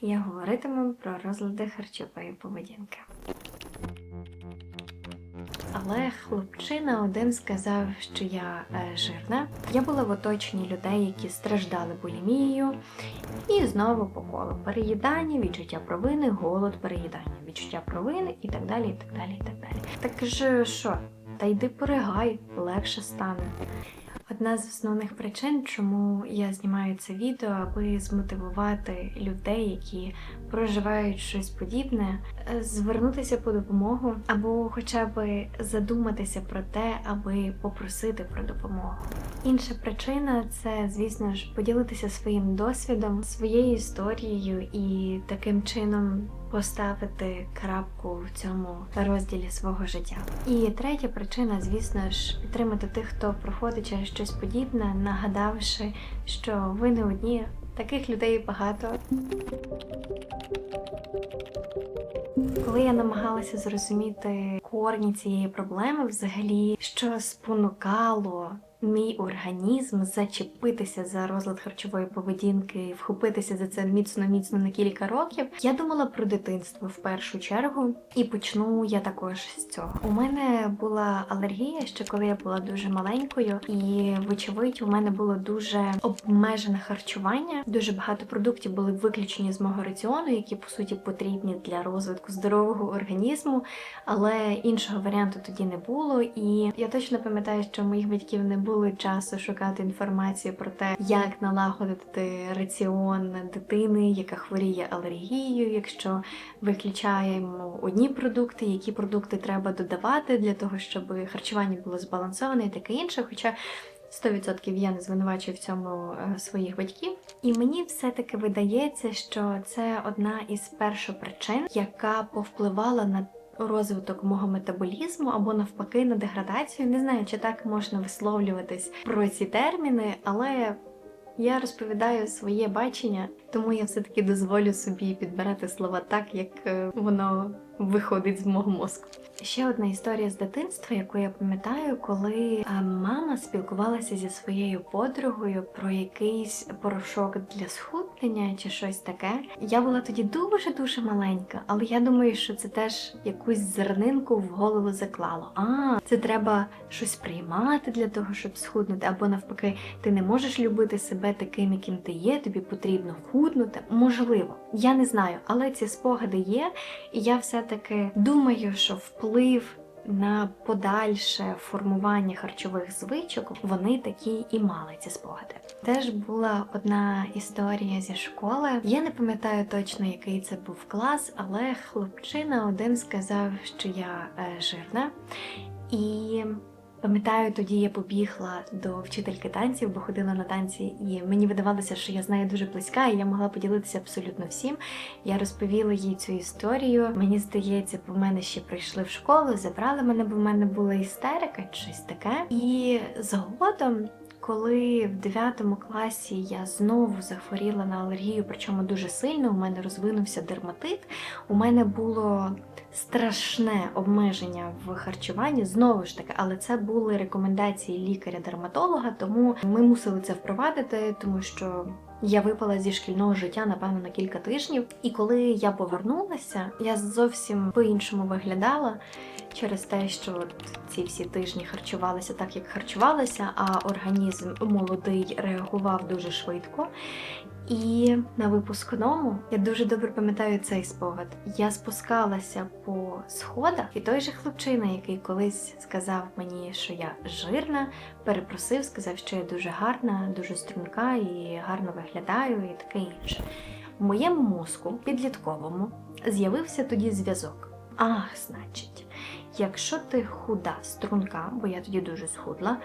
я говоритиму про розлади харчової поведінки. Але хлопчина один сказав, що я е, жирна. Я була в оточенні людей, які страждали булімією, і знову по колу переїдання, відчуття провини, голод, переїдання, відчуття провини і так далі. і Так далі, і так далі. Так ж що? Та йди поригай, легше стане. Одна з основних причин, чому я знімаю це відео, аби змотивувати людей, які проживають щось подібне, звернутися по допомогу або хоча б задуматися про те, аби попросити про допомогу. Інша причина це, звісно ж, поділитися своїм досвідом, своєю історією і таким чином поставити крапку в цьому розділі свого життя. І третя причина, звісно ж, підтримати тих, хто проходить через щось подібне, нагадавши, що ви не одні. Таких людей багато. Коли я намагалася зрозуміти корні цієї проблеми, взагалі, що спонукало мій організм зачепитися за розлад харчової поведінки вхопитися за це міцно-міцно на кілька років, я думала про дитинство в першу чергу, і почну я також з цього. У мене була алергія ще коли я була дуже маленькою, і вочевидь, у мене було дуже обмежене харчування. Дуже багато продуктів були виключені з мого раціону, які по суті потрібні для розвитку здорового організму, але іншого варіанту тоді не було. І я точно пам'ятаю, що моїх батьків не було часу шукати інформацію про те, як налагодити раціон дитини, яка хворіє алергією, якщо виключаємо одні продукти, які продукти треба додавати для того, щоб харчування було збалансоване і таке інше. Хоча 100% я не звинувачую в цьому е, своїх батьків. І мені все-таки видається, що це одна із першопричин, яка повпливала на розвиток мого метаболізму або навпаки на деградацію. Не знаю, чи так можна висловлюватись про ці терміни, але я розповідаю своє бачення, тому я все-таки дозволю собі підбирати слова так, як е, воно виходить з мого мозку. Ще одна історія з дитинства, яку я пам'ятаю, коли мама спілкувалася зі своєю подругою про якийсь порошок для схуднення чи щось таке. Я була тоді дуже дуже маленька, але я думаю, що це теж якусь зернинку в голову заклало. А це треба щось приймати для того, щоб схуднути, або навпаки, ти не можеш любити себе таким, яким ти є. Тобі потрібно худнути. Можливо, я не знаю, але ці спогади є, і я все таки думаю, що вплив на подальше формування харчових звичок вони такі і мали ці спогади. Теж була одна історія зі школи. Я не пам'ятаю точно, який це був клас, але хлопчина один сказав, що я е, жирна. І Пам'ятаю, тоді я побігла до вчительки танців, бо ходила на танці, і мені видавалося, що я з нею дуже близька, і я могла поділитися абсолютно всім. Я розповіла їй цю історію. Мені здається, по мене ще прийшли в школу, забрали мене, бо в мене була істерика, щось таке. І згодом. Коли в 9 класі я знову захворіла на алергію, причому дуже сильно, у мене розвинувся дерматит, у мене було страшне обмеження в харчуванні, знову ж таки, але це були рекомендації лікаря-дерматолога, тому ми мусили це впровадити, тому що. Я випала зі шкільного життя, напевно, на кілька тижнів. І коли я повернулася, я зовсім по-іншому виглядала через те, що ці всі тижні харчувалася так, як харчувалася, а організм молодий реагував дуже швидко. І на випускному я дуже добре пам'ятаю цей спогад. Я спускалася по сходах, і той же хлопчина, який колись сказав мені, що я жирна, перепросив, сказав, що я дуже гарна, дуже струнка і гарно виглядаю, і таке інше. В моєму мозку, підлітковому, з'явився тоді зв'язок. Ах, значить, якщо ти худа, струнка, бо я тоді дуже схудла.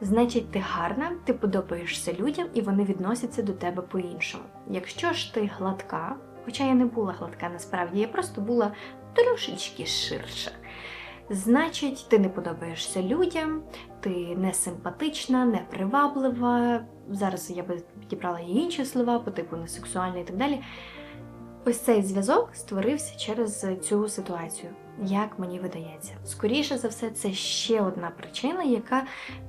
Значить, ти гарна, ти подобаєшся людям, і вони відносяться до тебе по-іншому. Якщо ж ти гладка, хоча я не була гладка насправді, я просто була трошечки ширша. Значить, ти не подобаєшся людям, ти не симпатична, не приваблива. Зараз я би підібрала і інші слова, по типу несексуальна і так далі. Ось цей зв'язок створився через цю ситуацію. Як мені видається. Скоріше за все, це ще одна причина, яка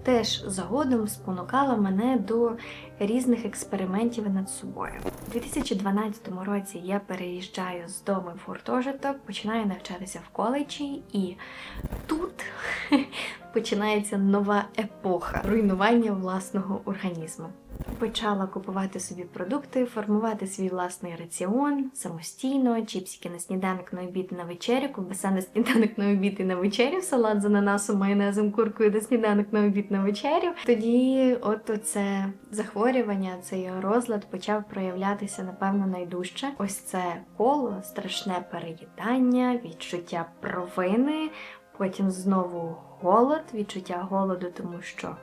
теж згодом спонукала мене до різних експериментів над собою. У 2012 році я переїжджаю з дому в гуртожиток, починаю навчатися в коледжі, і тут починається нова епоха руйнування власного організму. Почала купувати собі продукти, формувати свій власний раціон самостійно, чіпсики на сніданок, на обід, на вечерю, ковбаса на сніданок на обід і на вечерю, салат з ананасом, майонезом, куркою на сніданок на обід на вечерю. Тоді, от це захворювання, цей розлад почав проявлятися, напевно, найдужче. Ось це коло, страшне переїдання, відчуття провини, потім знову голод, відчуття голоду, тому що.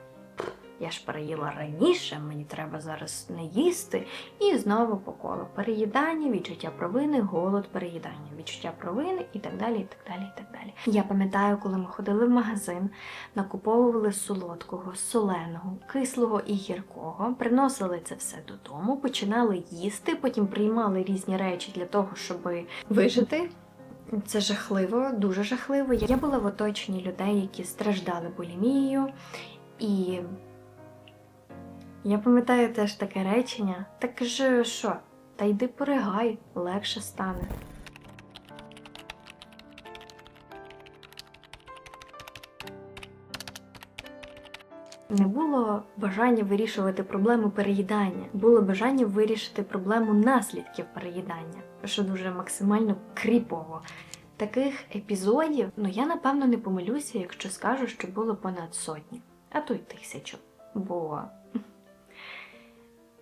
Я ж переїла раніше, мені треба зараз не їсти. І знову по колу переїдання, відчуття провини, голод, переїдання, відчуття провини і так далі. і так далі, і так далі. Я пам'ятаю, коли ми ходили в магазин, накуповували солодкого, соленого, кислого і гіркого, приносили це все додому, починали їсти, потім приймали різні речі для того, щоб вижити. Це жахливо, дуже жахливо. Я була в оточенні людей, які страждали булімією, і я пам'ятаю теж таке речення. Так же що? Та йди поригай, легше стане. Не було бажання вирішувати проблему переїдання, було бажання вирішити проблему наслідків переїдання, що дуже максимально кріпово. Таких епізодів, ну я напевно не помилюся, якщо скажу, що було понад сотні, а то й тисячу. Бо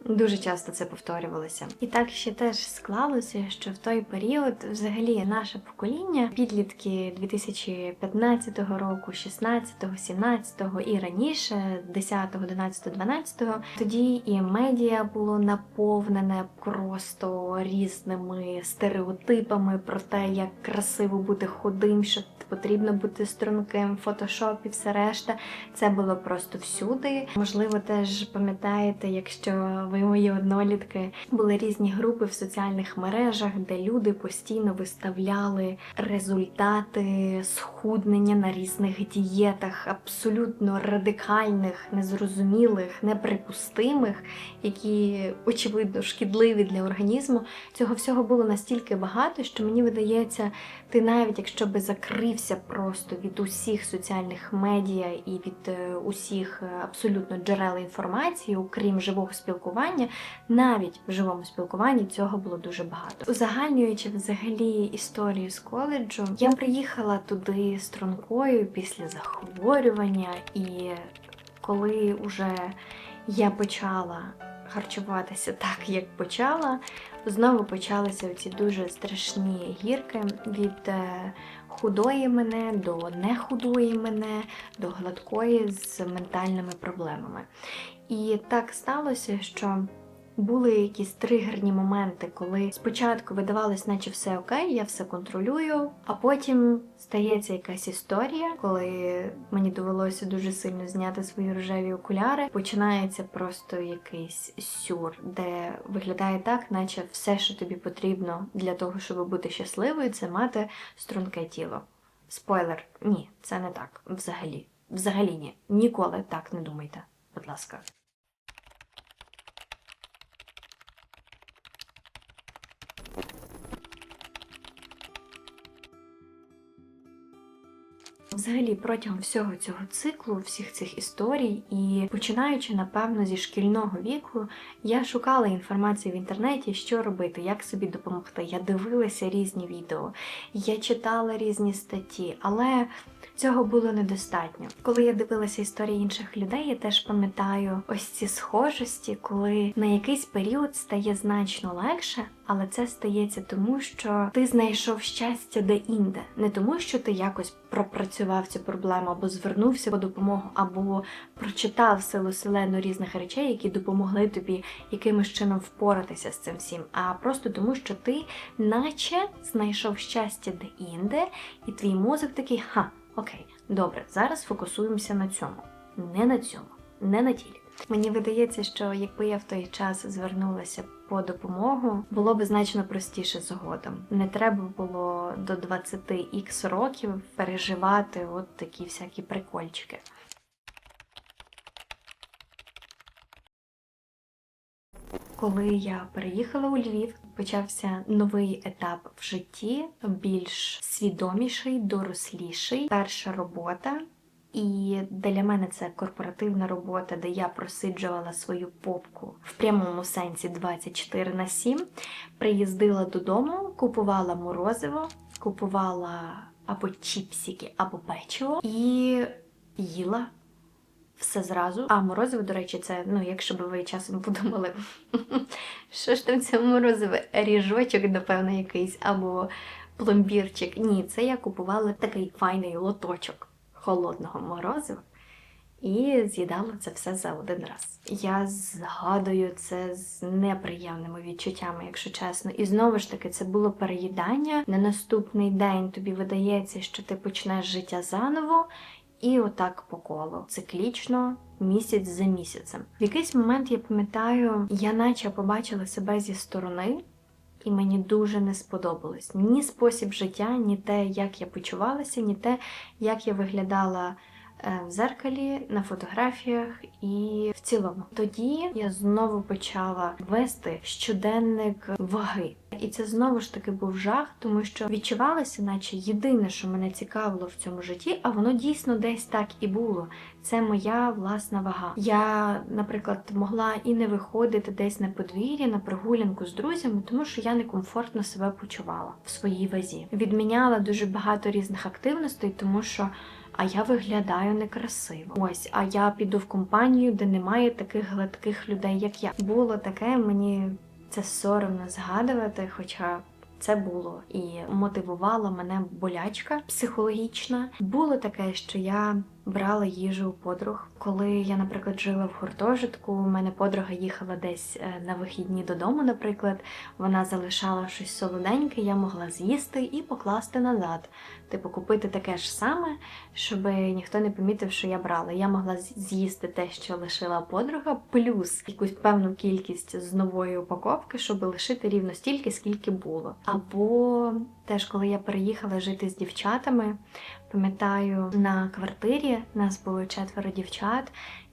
Дуже часто це повторювалося. І так ще теж склалося, що в той період, взагалі, наше покоління, підлітки 2015 року, 16, 17 і раніше, 10, 11, 12, тоді і медіа було наповнене просто різними стереотипами про те, як красиво бути худим, що потрібно бути струнким, фотошоп і все решта. Це було просто всюди. Можливо, теж пам'ятаєте, якщо ви мої однолітки, були різні групи в соціальних мережах, де люди постійно виставляли результати схуднення на різних дієтах, абсолютно радикальних, незрозумілих, неприпустимих, які очевидно шкідливі для організму. Цього всього було настільки багато, що мені видається, ти навіть якщо би закрився просто від усіх соціальних медіа і від е, усіх е, абсолютно джерел інформації, окрім живого спілкування, навіть в живому спілкуванні цього було дуже багато. Узагальнюючи взагалі історію з коледжу, я приїхала туди стрункою після захворювання, і коли вже я почала харчуватися так, як почала, знову почалися ці дуже страшні гірки від е, худої мене до нехудої мене, до гладкої з ментальними проблемами. І так сталося, що були якісь тригерні моменти, коли спочатку видавалось, наче все окей, я все контролюю, а потім стається якась історія, коли мені довелося дуже сильно зняти свої рожеві окуляри. Починається просто якийсь сюр, де виглядає так, наче все, що тобі потрібно для того, щоб бути щасливою, це мати струнке тіло. Спойлер, ні, це не так. Взагалі. Взагалі ні. Ніколи так не думайте, будь ласка. Взагалі, протягом всього цього циклу, всіх цих історій, і починаючи, напевно, зі шкільного віку, я шукала інформацію в інтернеті, що робити, як собі допомогти. Я дивилася різні відео, я читала різні статті, але цього було недостатньо. Коли я дивилася історії інших людей, я теж пам'ятаю ось ці схожості, коли на якийсь період стає значно легше, але це стається тому, що ти знайшов щастя де-інде, не тому, що ти якось пропрацював цю проблему або звернувся по допомогу, або прочитав силу селену різних речей, які допомогли тобі якимось чином впоратися з цим всім, а просто тому, що ти, наче, знайшов щастя де-інде, і твій мозок такий ха. Окей, добре, зараз фокусуємося на цьому, не на цьому, не на тілі. Мені видається, що якби я в той час звернулася по допомогу, було б значно простіше згодом. Не треба було до 20 х років переживати от такі всякі прикольчики. Коли я переїхала у Львів, почався новий етап в житті, більш свідоміший, доросліший. Перша робота. І для мене це корпоративна робота, де я просиджувала свою попку в прямому сенсі 24 на 7. Приїздила додому, купувала морозиво, купувала або чіпсики, або печиво і їла все зразу. А морозиво, до речі, це, ну, якщо б ви часом подумали, що ж там це морозиво? Ріжочок, напевно, якийсь, або пломбірчик. Ні, це я купувала такий файний лоточок холодного морозива. І з'їдала це все за один раз. Я згадую це з неприємними відчуттями, якщо чесно. І знову ж таки, це було переїдання. На наступний день тобі видається, що ти почнеш життя заново, і отак по колу, циклічно, місяць за місяцем. В якийсь момент я пам'ятаю, я наче побачила себе зі сторони. І мені дуже не сподобалось ні спосіб життя, ні те, як я почувалася, ні те, як я виглядала в зеркалі, на фотографіях і в цілому. Тоді я знову почала вести щоденник ваги. І це знову ж таки був жах, тому що відчувалося, наче єдине, що мене цікавило в цьому житті, а воно дійсно десь так і було. Це моя власна вага. Я, наприклад, могла і не виходити десь на подвір'я, на прогулянку з друзями, тому що я некомфортно себе почувала в своїй вазі. Відміняла дуже багато різних активностей, тому що. А я виглядаю некрасиво. Ось, а я піду в компанію, де немає таких гладких людей, як я. Було таке, мені це соромно згадувати, хоча це було і мотивувала мене болячка психологічна. Було таке, що я брала їжу у подруг. Коли я, наприклад, жила в гуртожитку, у мене подруга їхала десь е, на вихідні додому, наприклад, вона залишала щось солоденьке, я могла з'їсти і покласти назад. Типу, купити таке ж саме, щоб ніхто не помітив, що я брала. Я могла з'їсти те, що лишила подруга, плюс якусь певну кількість з нової упаковки, щоб лишити рівно стільки, скільки було. Або теж, коли я переїхала жити з дівчатами, пам'ятаю, на квартирі нас було четверо дівчат.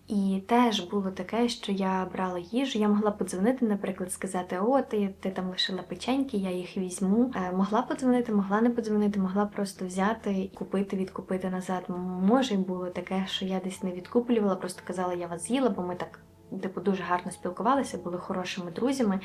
І теж було таке, що я брала їжу, я могла подзвонити, наприклад, сказати: О, ти, ти там лишила печеньки, я їх візьму. Е, могла подзвонити, могла не подзвонити, могла просто взяти і купити, відкупити назад. Може, було таке, що я десь не відкуплювала, просто казала, я вас з'їла, бо ми так. Типу дуже гарно спілкувалися, були хорошими друзями,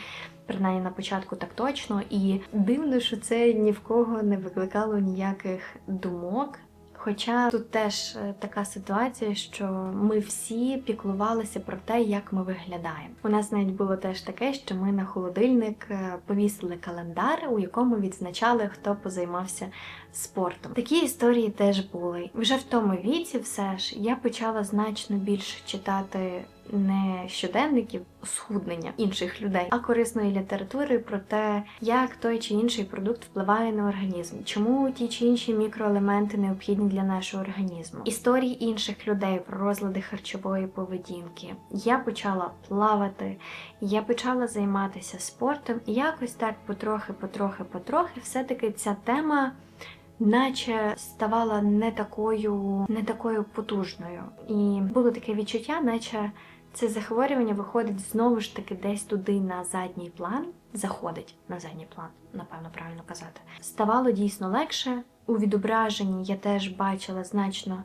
принаймні на початку так точно. І дивно, що це ні в кого не викликало ніяких думок. Хоча тут теж е, така ситуація, що ми всі піклувалися про те, як ми виглядаємо. У нас навіть було теж таке, що ми на холодильник е, повісили календар, у якому відзначали, хто позаймався спортом. Такі історії теж були. Вже в тому віці, все ж, я почала значно більше читати не щоденників схуднення інших людей, а корисної літератури про те, як той чи інший продукт впливає на організм, чому ті чи інші мікроелементи необхідні для нашого організму, історії інших людей про розлади харчової поведінки. Я почала плавати, я почала займатися спортом, і якось так потрохи, потрохи, потрохи, все-таки ця тема. Наче ставала не такою, не такою потужною, і було таке відчуття, наче це захворювання виходить знову ж таки десь туди на задній план, заходить на задній план, напевно, правильно казати. Ставало дійсно легше. У відображенні я теж бачила значно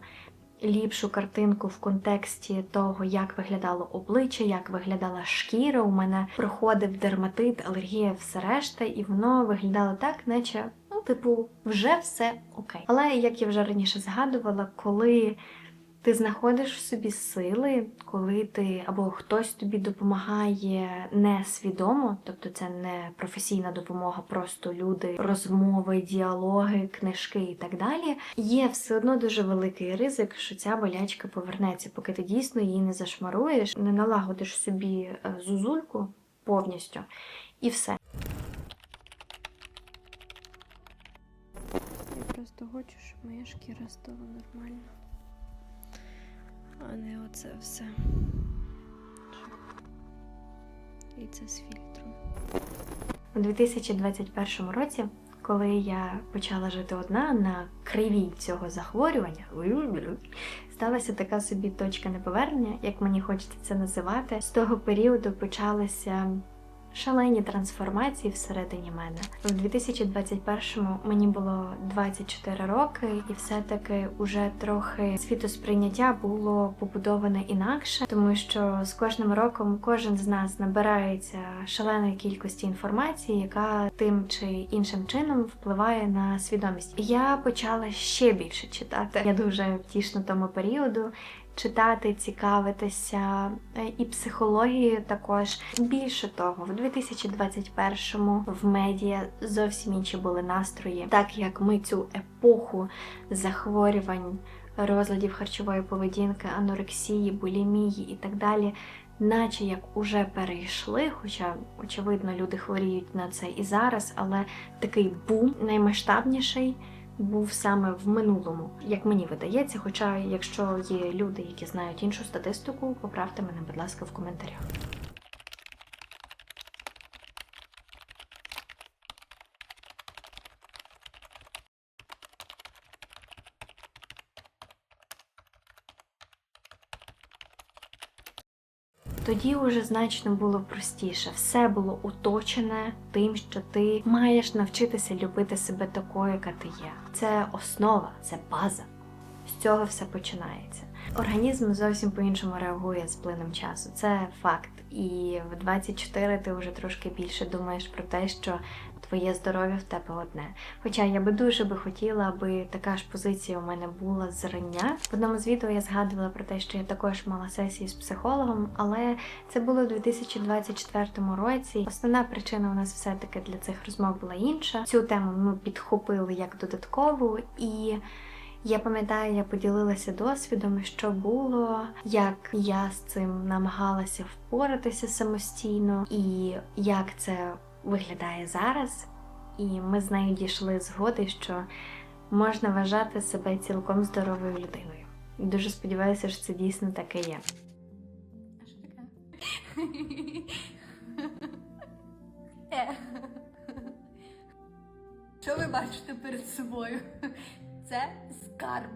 ліпшу картинку в контексті того, як виглядало обличчя, як виглядала шкіра. У мене проходив дерматит, алергія, все решта, і воно виглядало так, наче, типу, вже все окей. Але як я вже раніше згадувала, коли ти знаходиш в собі сили, коли ти або хтось тобі допомагає несвідомо, тобто це не професійна допомога, просто люди, розмови, діалоги, книжки і так далі. Є все одно дуже великий ризик, що ця болячка повернеться, поки ти дійсно її не зашмаруєш, не налагодиш собі е, зузульку повністю, і все. Просто хочу, моя шкіра стала нормальна. А не оце все. і це з фільтром. У 2021 році, коли я почала жити одна на кривій цього захворювання, сталася така собі точка неповернення, як мені хочеться це називати. З того періоду почалися шалені трансформації всередині мене. В 2021-му мені було 24 роки, і все-таки уже трохи світосприйняття було побудоване інакше, тому що з кожним роком кожен з нас набирається шаленої кількості інформації, яка тим чи іншим чином впливає на свідомість. Я почала ще більше читати. Я дуже втішна тому періоду. Читати, цікавитися е, і психологією також. Більше того, в 2021-му в медіа зовсім інші були настрої, так як ми цю епоху захворювань, розладів харчової поведінки, анорексії, булімії і так далі. Наче як уже перейшли, хоча очевидно люди хворіють на це і зараз, але такий бум наймасштабніший був саме в минулому, як мені видається. Хоча, якщо є люди, які знають іншу статистику, поправте мене, будь ласка, в коментарях. Тоді вже значно було простіше. Все було оточене тим, що ти маєш навчитися любити себе такою, яка ти є. Це основа, це база. З цього все починається. Організм зовсім по-іншому реагує з плином часу. Це факт. І в 24 ти вже трошки більше думаєш про те, що твоє здоров'я в тебе одне. Хоча я би дуже би хотіла, аби така ж позиція у мене була зрання. В одному з відео я згадувала про те, що я також мала сесії з психологом, але це було у 2024 році. Основна причина у нас все-таки для цих розмов була інша. Цю тему ми підхопили як додаткову і. Я пам'ятаю, я поділилася досвідом, що було, як я з цим намагалася впоратися самостійно, і як це виглядає зараз. І ми з нею дійшли згоди, що можна вважати себе цілком здоровою людиною. Дуже сподіваюся, що це дійсно таке є. Е. Що ви бачите перед собою? Це скарб.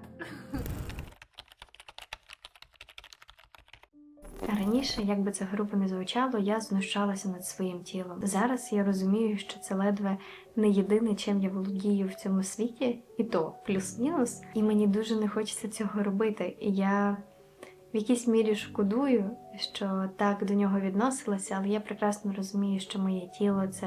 Раніше, як би це грубо не звучало, я знущалася над своїм тілом. Зараз я розумію, що це ледве не єдине, чим я володію в цьому світі, і то плюс-мінус. І мені дуже не хочеться цього робити. І я в якійсь мірі шкодую, що так до нього відносилася, але я прекрасно розумію, що моє тіло це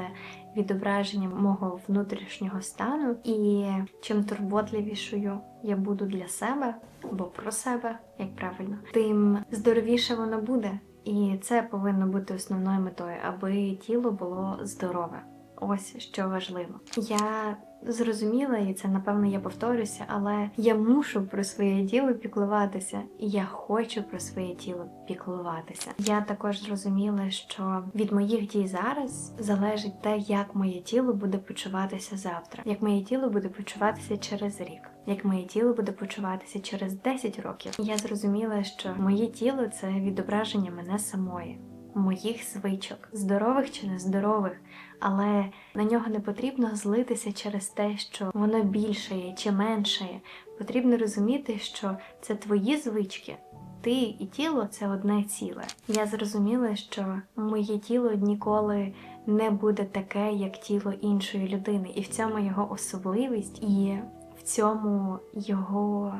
відображення мого внутрішнього стану, і чим турботливішою я буду для себе або про себе, як правильно, тим здоровіше воно буде. І це повинно бути основною метою, аби тіло було здорове. Ось що важливо. Я зрозуміла, і це напевно я повторюся, але я мушу про своє тіло піклуватися, і я хочу про своє тіло піклуватися. Я також зрозуміла, що від моїх дій зараз залежить те, як моє тіло буде почуватися завтра, як моє тіло буде почуватися через рік. Як моє тіло буде почуватися через 10 років, я зрозуміла, що моє тіло це відображення мене самої, моїх звичок, здорових чи нездорових, але на нього не потрібно злитися через те, що воно більшає чи меншає. Потрібно розуміти, що це твої звички. Ти і тіло це одне ціле. Я зрозуміла, що моє тіло ніколи не буде таке, як тіло іншої людини, і в цьому його особливість, і в цьому його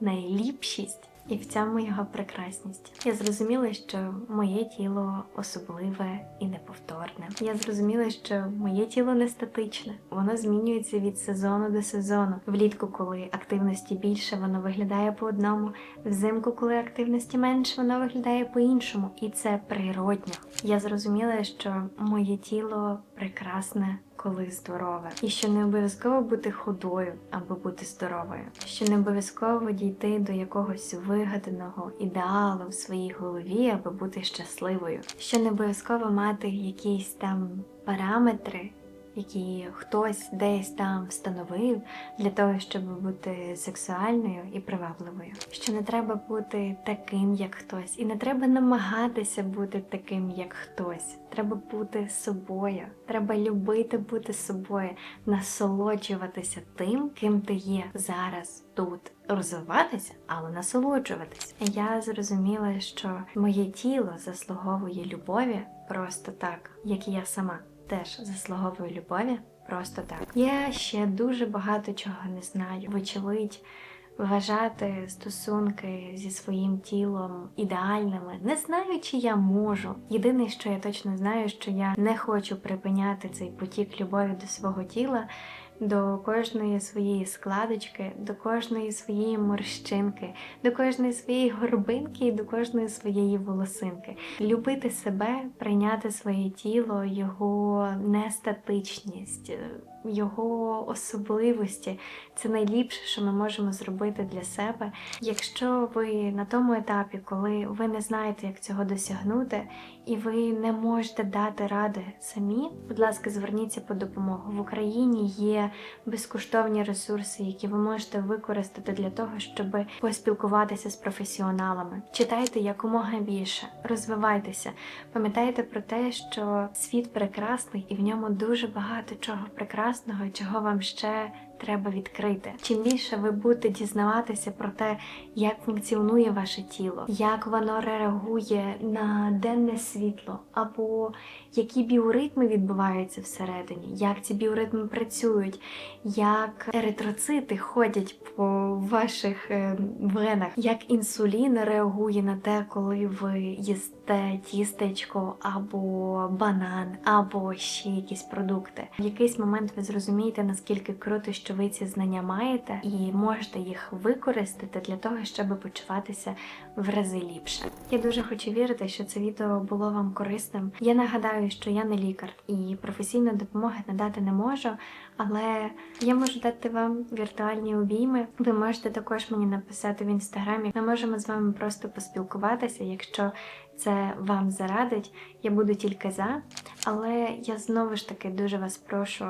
найліпшість. І в цьому його прекрасність. Я зрозуміла, що моє тіло особливе і неповторне. Я зрозуміла, що моє тіло не статичне, воно змінюється від сезону до сезону. Влітку, коли активності більше, воно виглядає по одному. Взимку, коли активності менше, воно виглядає по-іншому, і це природньо. Я зрозуміла, що моє тіло прекрасне, коли здорове, і що не обов'язково бути худою аби бути здоровою, що не обов'язково дійти до якогось вигаданого ідеалу в своїй голові, аби бути щасливою, що не обов'язково мати якісь там параметри. Які хтось десь там встановив для того, щоб бути сексуальною і привабливою. Що не треба бути таким, як хтось, і не треба намагатися бути таким, як хтось. Треба бути собою. Треба любити бути собою, насолоджуватися тим, ким ти є зараз тут. Розвиватися, але насолоджуватися. Я зрозуміла, що моє тіло заслуговує любові просто так, як і я сама теж заслуговую любові просто так. Я ще дуже багато чого не знаю. Вочевидь, вважати стосунки зі своїм тілом ідеальними. Не знаю, чи я можу. Єдине, що я точно знаю, що я не хочу припиняти цей потік любові до свого тіла. До кожної своєї складочки, до кожної своєї морщинки, до кожної своєї горбинки і до кожної своєї волосинки. Любити себе, прийняти своє тіло, його нестатичність, його особливості це найліпше, що ми можемо зробити для себе. Якщо ви на тому етапі, коли ви не знаєте, як цього досягнути, і ви не можете дати ради самі, будь ласка, зверніться по допомогу. В Україні є безкоштовні ресурси, які ви можете використати для того, щоб поспілкуватися з професіоналами. Читайте якомога більше, розвивайтеся. Пам'ятайте про те, що світ прекрасний і в ньому дуже багато чого прекрасного, чого вам ще треба відкрити. Чим більше ви будете дізнаватися про те, як функціонує ваше тіло, як воно реагує на денне світло, або які біоритми відбуваються всередині, як ці біоритми працюють, як еритроцити ходять по ваших е, венах, як інсулін реагує на те, коли ви їсте тістечко або банан, або ще якісь продукти. В якийсь момент ви зрозумієте, наскільки круто, ви ці знання маєте, і можете їх використати для того, щоб почуватися в рази ліпше. Я дуже хочу вірити, що це відео було вам корисним. Я нагадаю, що я не лікар і професійної допомоги надати не можу, але я можу дати вам віртуальні обійми. Ви можете також мені написати в інстаграмі. Ми можемо з вами просто поспілкуватися, якщо це вам зарадить. Я буду тільки за. Але я знову ж таки дуже вас прошу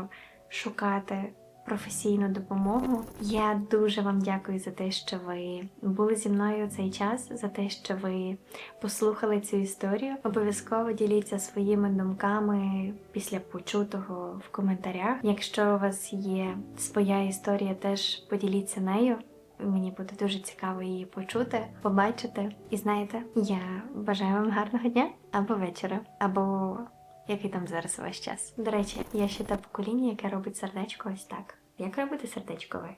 шукати професійну допомогу. Я дуже вам дякую за те, що ви були зі мною цей час, за те, що ви послухали цю історію. Обов'язково діліться своїми думками після почутого в коментарях. Якщо у вас є своя історія, теж поділіться нею. Мені буде дуже цікаво її почути, побачити. І знаєте, я бажаю вам гарного дня або вечора, або який там зараз ваш час. До речі, я ще те покоління, яке робить сердечко ось так. Як робити сердечко ви?